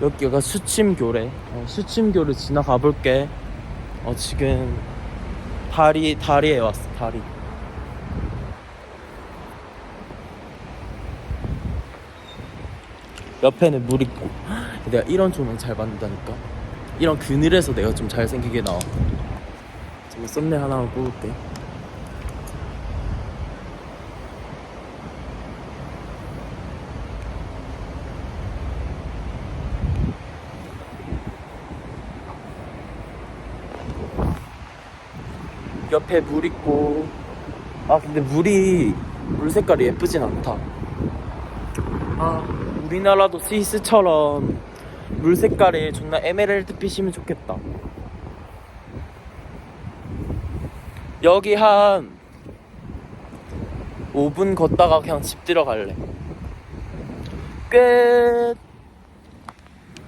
여기가 수침교래. 어, 수침교를 지나가 볼게. 어, 지금 다리 다리에 왔어. 다리. 옆에는 물 있고. 내가 이런 조명 잘 받는다니까. 이런 그늘에서 내가 좀 잘생기게 나와. 지금 썸네일 하나만 뽑을게. 옆에 물 있고. 아 근데 물이 물 색깔이 예쁘진 않다. 아 우리나라도 스위스처럼 물 색깔이 존나 에메랄드빛이면 좋겠다. 여기 한 5분 걷다가 그냥 집 들어갈래. 끝